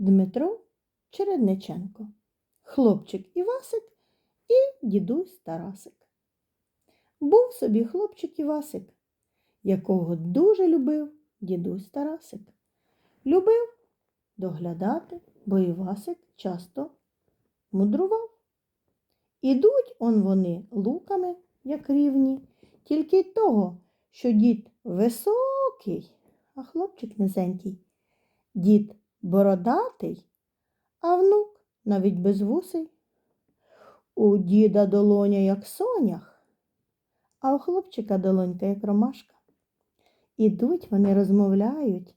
Дмитро Чередниченко, хлопчик Івасик і дідусь Тарасик. Був собі хлопчик Івасик, якого дуже любив дідусь Тарасик. Любив доглядати, бо Івасик часто мудрував. Ідуть он вони луками, як рівні, тільки й того, що дід високий, а хлопчик низенький. Дід бородатий, а внук навіть безвусий. У діда долоня, як сонях, а у хлопчика долонька, як ромашка. Ідуть вони розмовляють,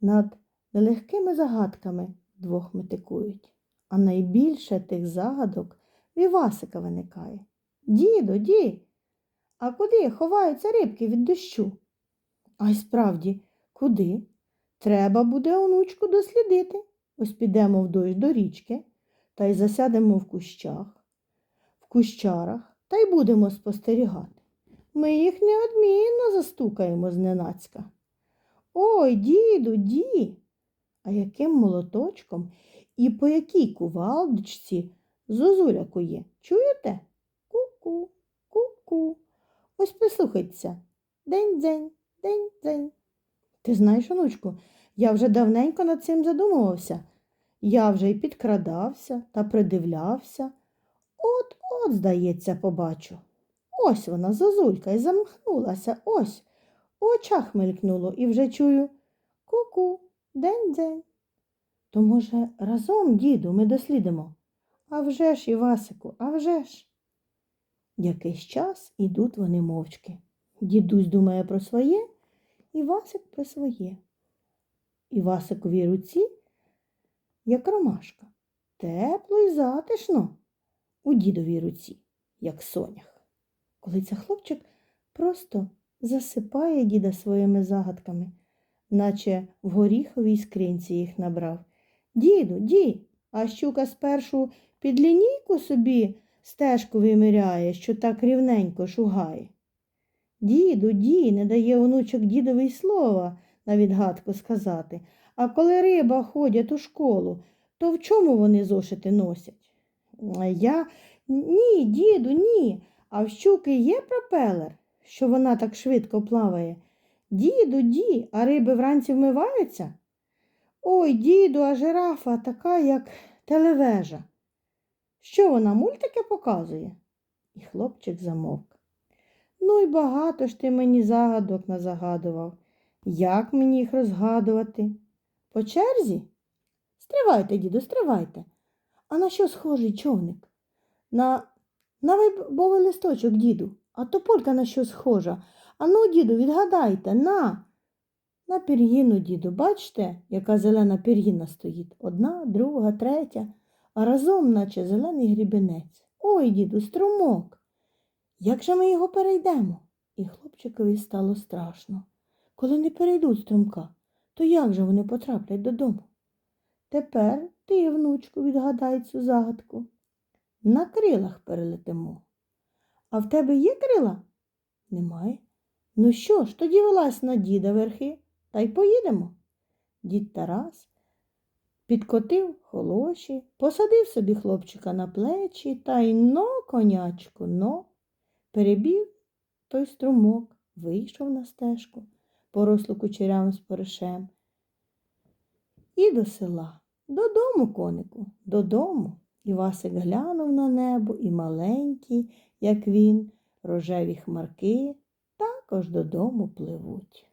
над нелегкими загадками двох метикують. А найбільше тих загадок в Івасика виникає. Діду, ді, а куди ховаються рибки від дощу? А й справді, куди? Треба буде онучку дослідити. Ось підемо в дощ до річки та й засядемо в кущах, в кущарах та й будемо спостерігати. Ми їх неодмінно застукаємо зненацька. Ой, діду, ді. А яким молоточком і по якій кувалдочці зозуля кує? Чуєте? Ку-ку, ку-ку. Ось прислухайтеся. День-дзень, день-дзень. Ти знаєш, онучку, я вже давненько над цим задумувався. Я вже й підкрадався та придивлявся. От-от, здається, побачу. Ось вона, зозулька, і замахнулася, ось. У очах мелькнуло і вже чую ку-ку, день-день. То, може, разом, діду, ми дослідимо? А вже ж, Івасику, а вже ж. Якийсь час ідуть вони мовчки. Дідусь думає про своє, Івасик про своє. Івасиковій руці, як ромашка, тепло і затишно у дідовій руці, як сонях. Коли це хлопчик просто засипає діда своїми загадками, наче в горіховій скринці їх набрав. Діду, ді, а щука спершу під лінійку собі стежку виміряє, що так рівненько шугає. Діду, ді, не дає онучок дідовий слова на відгадку сказати. А коли риба ходять у школу, то в чому вони зошити носять? Я ні, діду, ні. А в щуки є пропелер, що вона так швидко плаває. Діду, ді, а риби вранці вмиваються? Ой, діду, а жирафа така, як телевежа. Що вона мультики показує? І хлопчик замовк. Ну й багато ж ти мені загадок назагадував. Як мені їх розгадувати? По черзі? Стривайте, діду, стривайте. А на що схожий човник? На на вибовий листочок, діду, а тополька на що схожа? Ану, діду, відгадайте, на. На пір'їну, діду, бачите, яка зелена пір'їна стоїть. Одна, друга, третя, а разом, наче зелений грібенець. Ой, діду, струмок. Як же ми його перейдемо? І хлопчикові стало страшно. Коли не перейдуть струмка, то як же вони потраплять додому? Тепер ти, внучку, відгадай цю загадку. На крилах перелетимо. А в тебе є крила? Немає. Ну що ж, тоді вилазь на діда верхи та й поїдемо. Дід Тарас підкотив холоші, посадив собі хлопчика на плечі та й но, конячку, но, перебіг той струмок, вийшов на стежку, порослу кучерям з поришем. І до села. Додому, конику, додому. Івасик глянув на небо і маленькі, як він, рожеві хмарки, також додому пливуть.